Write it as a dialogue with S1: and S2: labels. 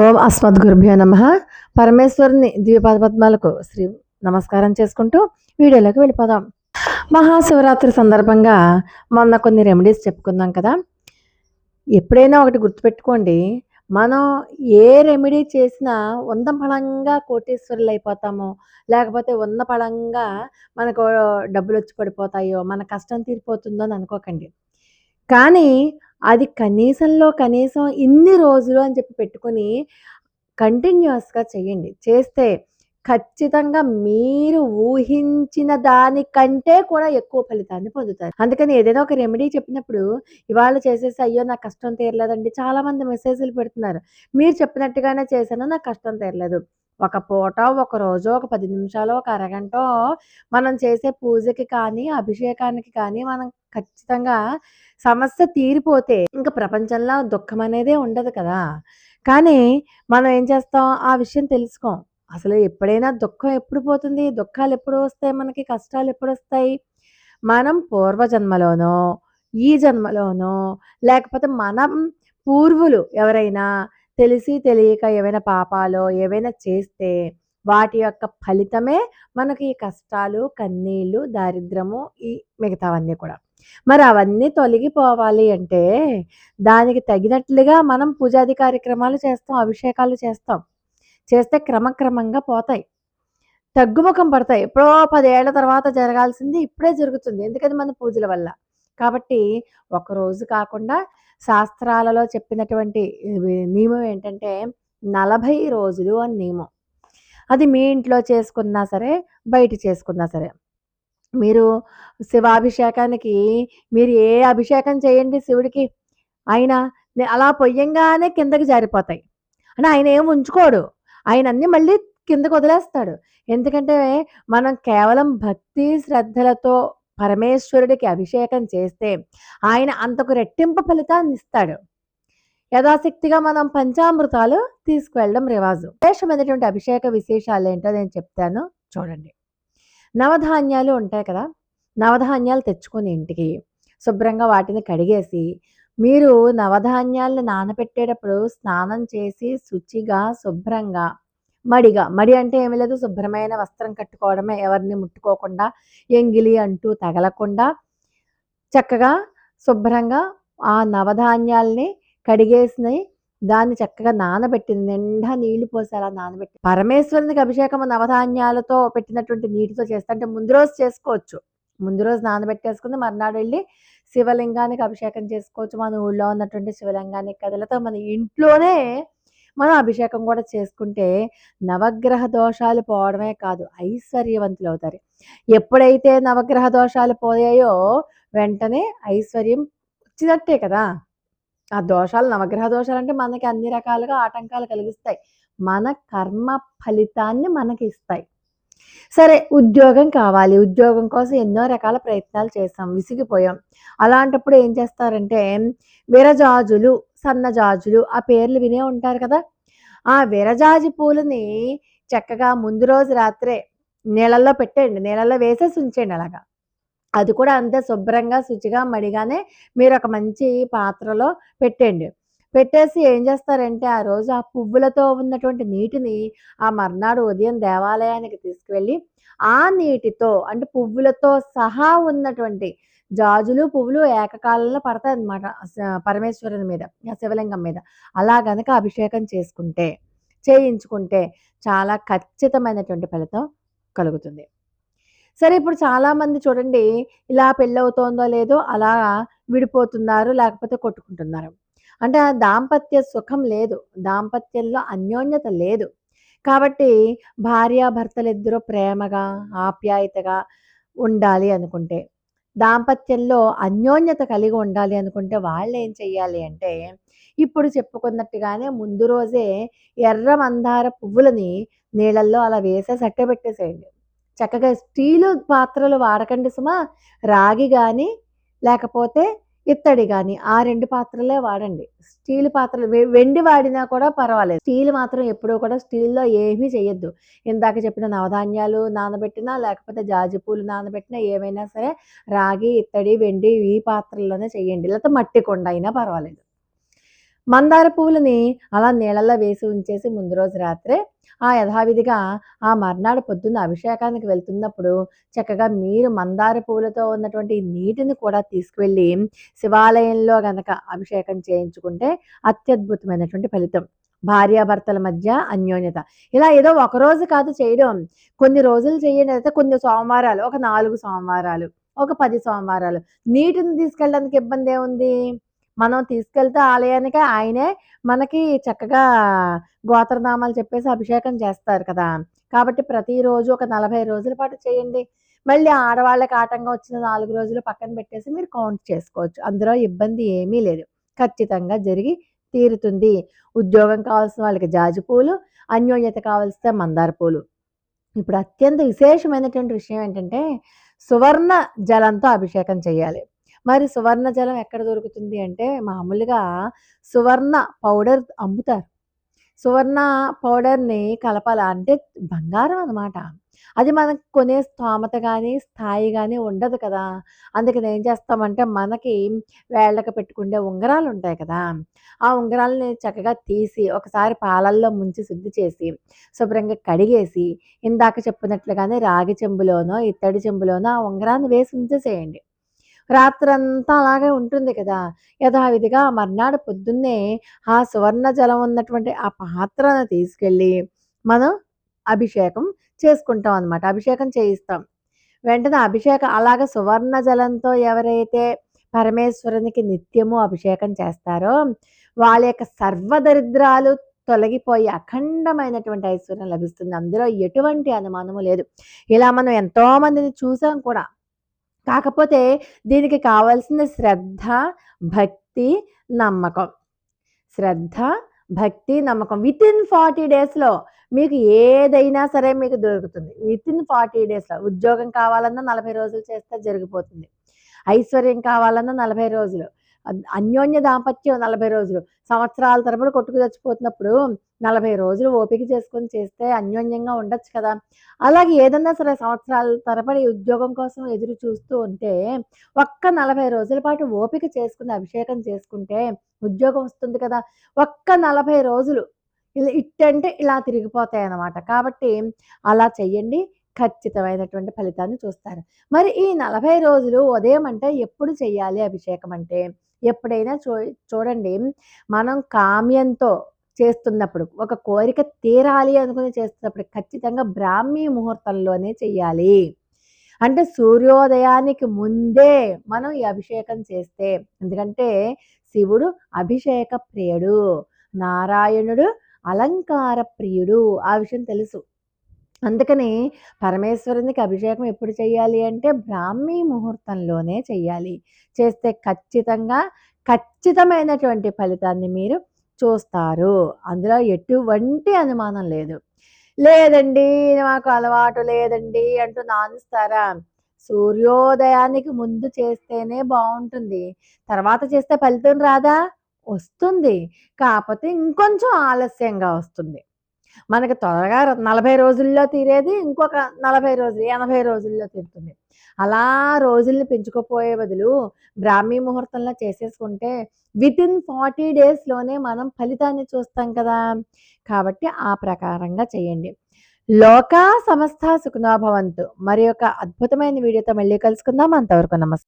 S1: ఓం అస్మద్గురుభ్యో నమ. పరమేశ్వరుని ద్విపాద పద్మాలకు శ్రీ నమస్కారం చేసుకుంటూ వీడియోలోకి వెళ్ళిపోదాం. మహాశివరాత్రి సందర్భంగా మొన్న కొన్ని రెమెడీస్ చెప్పుకుందాం కదా. ఎప్పుడైనా ఒకటి గుర్తుపెట్టుకోండి. మనం ఏ రెమెడీ చేసినా వంద పళంగా కోటీశ్వరులు అయిపోతామో. లేకపోతే వంద పళంగా మనకు డబ్బులు వచ్చి పడిపోతాయో మన కష్టం తీరిపోతుందో అని అనుకోకండి. కానీ అది కనీసంలో కనీసం ఇన్ని రోజులు అని చెప్పి పెట్టుకొని కంటిన్యూస్‌గా చేయండి. చేస్తే ఖచ్చితంగా మీరు ఊహించిన దానికంటే కూడా ఎక్కువ ఫలితాన్ని పొందుతారు. అందుకని ఏదైనా ఒక రెమెడీ చెప్పినప్పుడు ఇవాళ చేసేసి అయ్యో! నా కష్టం తీరలేదండి. చాలామంది మెసేజ్‌లు పెడుతున్నారు. మీరు చెప్పినట్టుగానే చేశాను. నా కష్టం తీరలేదు. ఒక పూట, ఒక రోజు ఒక పది నిమిషాలు ఒక అరగంట మనం చేసే పూజకి కానీ, అభిషేకానికి కానీ మనం ఖచ్చితంగా సమస్య తీరిపోతే ఇంక ప్రపంచంలో దుఃఖం అనేదే ఉండదు కదా! కానీ మనం ఏం చేస్తాం? ఆ విషయం తెలుసుకోం. అసలు ఎప్పుడైనా దుఃఖం ఎప్పుడు పోతుంది? దుఃఖాలు ఎప్పుడు వస్తాయి మనకి? కష్టాలు ఎప్పుడు వస్తాయి మనం పూర్వజన్మలోనో, ఈ జన్మలోనో లేకపోతే మనం పూర్వులు ఎవరైనా తెలిసి తెలియక ఏవైనా పాపాలో ఏవైనా చేస్తే వాటి యొక్క ఫలితమే మనకి ఈ కష్టాలు, కన్నీళ్ళు, దారిద్ర్యము ఈ మిగతావన్నీ కూడా. మరి అవన్నీ తొలగిపోవాలి అంటే దానికి తగినట్లుగా మనం పూజాది కార్యక్రమాలు చేస్తాం. అభిషేకాలు చేస్తాం. చేస్తే క్రమక్రమంగా పోతాయి. తగ్గుముఖం పడతాయి. ఎప్పుడో పదేళ్ళ తర్వాత జరగాల్సింది ఇప్పుడే జరుగుతుంది. ఎందుకని మన పూజల వల్ల. కాబట్టి ఒకరోజు కాకుండా శాస్త్రాలలో చెప్పినటువంటి నియమం ఏంటంటే 40 రోజులు అని నియమం. అది మీ ఇంట్లో చేసుకున్నా సరే, బయట చేసుకున్నా సరే. మీరు శివాభిషేకానికి మీరు ఏ అభిషేకం చేయండి శివుడికి. ఆయన అలా పొయ్యంగానే కిందకి జారిపోతాయి. అంటే ఆయన ఏం ఉంచుకోడు. ఆయన అన్ని మళ్ళీ కిందకు వదిలేస్తాడు. ఎందుకంటే మనం కేవలం భక్తి శ్రద్ధలతో పరమేశ్వరుడికి అభిషేకం చేస్తే ఆయన అంతకు రెట్టింపు ఫలితాన్ని ఇస్తాడు. యథాశక్తిగా మనం పంచామృతాలు తీసుకువెళ్ళడం రివాజు. విశేషమైనటువంటి అభిషేక విశేషాలు ఏంటో నేను చెప్తాను చూడండి. నవధాన్యాలు ఉంటాయి కదా! నవధాన్యాలు తెచ్చుకొని ఇంటికి శుభ్రంగా వాటిని కడిగేసి మీరు నవధాన్యాలను నానబెట్టేటప్పుడు స్నానం చేసి శుచిగా, శుభ్రంగా, మడిగా మడి అంటే ఏమి లేదు శుభ్రమైన వస్త్రం కట్టుకోవడమే. ఎవరిని ముట్టుకోకుండా, ఎంగిలి అంటూ తగలకుండా చక్కగా శుభ్రంగా ఆ నవధాన్యాల్ని కడిగేసినవి దాన్ని చక్కగా నానబెట్టింది నిండా నీళ్ళు పోసి అలా నానబెట్టి పరమేశ్వరునికి అభిషేకం నవధాన్యాలతో పెట్టినటువంటి నీటితో చేస్తే అంటే ముందు రోజు చేసుకోవచ్చు. ముందు రోజు నానబెట్టేసుకుని మర్నాడు వెళ్ళి శివలింగానికి అభిషేకం చేసుకోవచ్చు. మన ఊళ్ళో ఉన్నటువంటి శివలింగానికి కదలతో మన ఇంట్లోనే మనం అభిషేకం కూడా చేసుకుంటే నవగ్రహ దోషాలు పోవడమే కాదు ఐశ్వర్యవంతులు అవుతారు ఎప్పుడైతే నవగ్రహ దోషాలు పోయాయో వెంటనే ఐశ్వర్యం వచ్చినట్టే కదా! ఆ దోషాలు నవగ్రహ దోషాలు అంటే మనకి అన్ని రకాలుగా ఆటంకాలు కలిగిస్తాయి. మన కర్మ ఫలితాన్ని మనకి ఇస్తాయి. సరే ఉద్యోగం కావాలి. ఉద్యోగం కోసం ఎన్నో రకాల ప్రయత్నాలు చేస్తాం విసిగిపోయాం. అలాంటప్పుడు ఏం చేస్తారంటే విరజాజులు, సన్నజాజులు ఆ పేర్లు వినే ఉంటారు కదా! ఆ విరజాజి పూలని చక్కగా ముందు రోజు రాత్రే నీళ్ళల్లో పెట్టండి నీళ్ళల్లో వేసేసి ఉంచండి అలాగా. అది కూడా అంతే శుభ్రంగా, శుచిగా, మడిగానే మీరు ఒక మంచి పాత్రలో పెట్టండి పెట్టేసి ఏం చేస్తారంటే ఆ రోజు ఆ పువ్వులతో ఉన్నటువంటి నీటిని ఆ మర్నాడు ఉదయం దేవాలయానికి తీసుకువెళ్ళి ఆ నీటితో అంటే పువ్వులతో సహా ఉన్నటువంటి జాజులు, పువ్వులు ఏకకాలంలో పడతాయి అన్నమాట పరమేశ్వరుని మీద, ఆ శివలింగం మీద. అలా గనక అభిషేకం చేసుకుంటే, చేయించుకుంటే చాలా ఖచ్చితమైనటువంటి ఫలితం కలుగుతుంది. సరే ఇప్పుడు చాలామంది చూడండి ఇలా పెళ్ళవుతోందో లేదో అలా విడిపోతున్నారు. లేకపోతే కొట్టుకుంటున్నారు. అంటే ఆ దాంపత్య సుఖం లేదు. దాంపత్యంలో అన్యోన్యత లేదు. కాబట్టి భార్యాభర్తలిద్దరూ ప్రేమగా, ఆప్యాయతగా ఉండాలి అనుకుంటే, దాంపత్యంలో అన్యోన్యత కలిగి ఉండాలి అనుకుంటే వాళ్ళు ఏం చెయ్యాలి అంటే, ఇప్పుడు చెప్పుకున్నట్టుగానే ముందు రోజే ఎర్ర మందార పువ్వులని నీళ్ళల్లో అలా వేసేసి అట్టే పెట్టేసేయండి. చక్కగా స్టీలు పాత్రలు వాడకండి సుమా. రాగి కానీ లేకపోతే ఇత్తడి కానీ ఆ రెండు పాత్రలే వాడండి. స్టీల్ పాత్రలు వెండి వాడినా కూడా పర్వాలేదు. స్టీల్ మాత్రం ఎప్పుడూ కూడా స్టీల్‌లో ఏమీ చేయొద్దు. ఇందాక చెప్పిన నవధాన్యాలు నానబెట్టినా, లేకపోతే జాజి పూలు నానబెట్టినా ఏవైనా సరే రాగి, ఇత్తడి, వెండి ఈ పాత్రల్లోనే చేయండి. లేకపోతే మట్టి కొండ అయినా పర్వాలేదు. మందార పువ్వులని అలా నీళ్ళల్లో వేసి ఉంచేసి ముందు రోజు రాత్రే ఆ యథావిధిగా ఆ మర్నాడు పొద్దున్న అభిషేకానికి వెళ్తున్నప్పుడు చక్కగా మీరు మందార పువ్వులతో ఉన్నటువంటి నీటిని కూడా తీసుకువెళ్ళి శివాలయంలో గనక అభిషేకం చేయించుకుంటే అత్యద్భుతమైనటువంటి ఫలితం. భార్యాభర్తల మధ్య అన్యోన్యత. ఇలా ఏదో ఒక రోజు కాదు చేయడం. కొన్ని రోజులు చేయడం అయితే కొన్ని సోమవారాలు ఒక నాలుగు సోమవారాలు ఒక పది సోమవారాలు. నీటిని తీసుకెళ్ళడానికి ఇబ్బంది ఏముంది? మనం తీసుకెళ్తే ఆలయానికి ఆయనే మనకి చక్కగా గోత్రనామాలు చెప్పేసి అభిషేకం చేస్తారు కదా. కాబట్టి ప్రతిరోజు ఒక నలభై రోజుల పాటు చేయండి. మళ్ళీ ఆడవాళ్ళకి ఆటంగా వచ్చిన నాలుగు రోజులు పక్కన పెట్టేసి మీరు కౌంట్ చేసుకోవచ్చు. అందులో ఇబ్బంది ఏమీ లేదు. ఖచ్చితంగా జరిగి తీరుతుంది. ఉద్యోగం కావాల్సిన వాళ్ళకి జాజి పూలు అన్యోన్యత కావాల్సిన మందార పూలు. ఇప్పుడు అత్యంత విశేషమైనటువంటి విషయం ఏంటంటే సువర్ణ జలంతో అభిషేకం చేయాలి. మరి సువర్ణ జలం ఎక్కడ దొరుకుతుంది అంటే మామూలుగా సువర్ణ పౌడర్ అమ్ముతారు. సువర్ణ పౌడర్ని కలపాల అంటే బంగారం అనమాట అది మనకు కొనే స్తోమత కానీ స్థాయి కానీ ఉండదు కదా. అందుకని ఏం చేస్తామంటే మనకి వేళ్ళకి పెట్టుకునే ఉంగరాలు ఉంటాయి కదా. ఆ ఉంగరాలని చక్కగా తీసి ఒకసారి పాలల్లో ముంచి శుద్ధి చేసి శుభ్రంగా కడిగేసి ఇందాక చెప్పినట్లుగానే రాగి చెంబులోనో ఇత్తడి చెంబులోనో ఆ ఉంగరాన్ని వేసి ఉంచేసేయండి. రాత్రంతా అలాగే ఉంటుంది కదా. యథావిధిగా మర్నాడు పొద్దున్నే ఆ సువర్ణ జలం ఉన్నటువంటి ఆ పాత్రను తీసుకెళ్ళి మనం అభిషేకం చేసుకుంటాం అనమాట అభిషేకం చేయిస్తాం. వెంటనే అభిషేకం అలాగే సువర్ణ జలంతో ఎవరైతే పరమేశ్వరునికి నిత్యము అభిషేకం చేస్తారో వాళ్ళ యొక్క సర్వదరిద్రాలు తొలగిపోయి అఖండమైనటువంటి ఐశ్వర్యం లభిస్తుంది. అందులో ఎటువంటి అనుమానము లేదు. ఇలా మనం ఎంతో మందిని చూసాం కూడా. కాకపోతే దీనికి కావాల్సిన శ్రద్ధ భక్తి నమ్మకం. శ్రద్ధ భక్తి నమ్మకం. విత్ ఇన్ ఫార్టీ డేస్లో మీకు ఏదైనా సరే మీకు దొరుకుతుంది. విత్ ఇన్ ఫార్టీ డేస్లో ఉద్యోగం కావాలన్నా నలభై రోజులు చేస్తే జరిగిపోతుంది. ఐశ్వర్యం కావాలన్నా నలభై రోజులు. అన్యోన్య దాంపత్యం నలభై రోజులు. సంవత్సరాల తరబడి కొట్టుకు చచ్చిపోతున్నప్పుడు నలభై రోజులు ఓపిక చేసుకొని చేస్తే అన్యోన్యంగా ఉండొచ్చు కదా. అలాగే ఏదన్నా సరే సంవత్సరాల తరబడి ఉద్యోగం కోసం ఎదురు చూస్తూ ఉంటే ఒక్క నలభై రోజుల పాటు ఓపిక చేసుకుని అభిషేకం చేసుకుంటే ఉద్యోగం వస్తుంది కదా. ఒక్క నలభై రోజులు ఇలా ఇట్టంటే ఇలా తిరిగిపోతాయి అన్నమాట. కాబట్టి అలా చెయ్యండి. ఖచ్చితమైనటువంటి ఫలితాన్ని చూస్తారు. మరి ఈ నలభై రోజులు ఉదయం అంటే ఎప్పుడు చెయ్యాలి అభిషేకం అంటే? ఎప్పుడైనా చూ చూడండి మనం కామ్యంతో చేస్తున్నప్పుడు ఒక కోరిక తీరాలి అనుకుని చేస్తున్నప్పుడు ఖచ్చితంగా బ్రాహ్మీ ముహూర్తంలోనే చెయ్యాలి. అంటే సూర్యోదయానికి ముందే మనం ఈ అభిషేకం చేస్తే ఎందుకంటే శివుడు అభిషేక ప్రియుడు నారాయణుడు అలంకార ప్రియుడు ఆ విషయం తెలుసు. అందుకని పరమేశ్వరునికి అభిషేకం ఎప్పుడు చేయాలి అంటే బ్రాహ్మీ ముహూర్తంలోనే చేయాలి చేస్తే ఖచ్చితంగా ఖచ్చితమైనటువంటి ఫలితాన్ని మీరు చూస్తారు. అందులో ఎటువంటి అనుమానం లేదు. లేదండి మాకు అలవాటు లేదండి అంటూ నానుస్తారా? సూర్యోదయానికి ముందు చేస్తేనే బాగుంటుంది. తర్వాత చేస్తే ఫలితం రాదా? వస్తుంది. కాకపోతే ఇంకొంచెం ఆలస్యంగా వస్తుంది. మనకి త్వరగా నలభై రోజుల్లో తీరేది ఇంకొక నలభై రోజులు ఎనభై రోజుల్లో తీరుతుంది. అలా రోజుల్ని పెంచుకోపోయే బదులు బ్రాహ్మీ ముహూర్తంలో చేసేసుకుంటే విత్ ఇన్ ఫార్టీ డేస్లోనే మనం ఫలితాన్ని చూస్తాం కదా! కాబట్టి ఆ ప్రకారంగా చేయండి. లోకా సమస్త సుఖనాభవంతు మరి యొక్క అద్భుతమైన వీడియోతో మళ్ళీ కలుసుకుందాం. అంతవరకు నమస్తే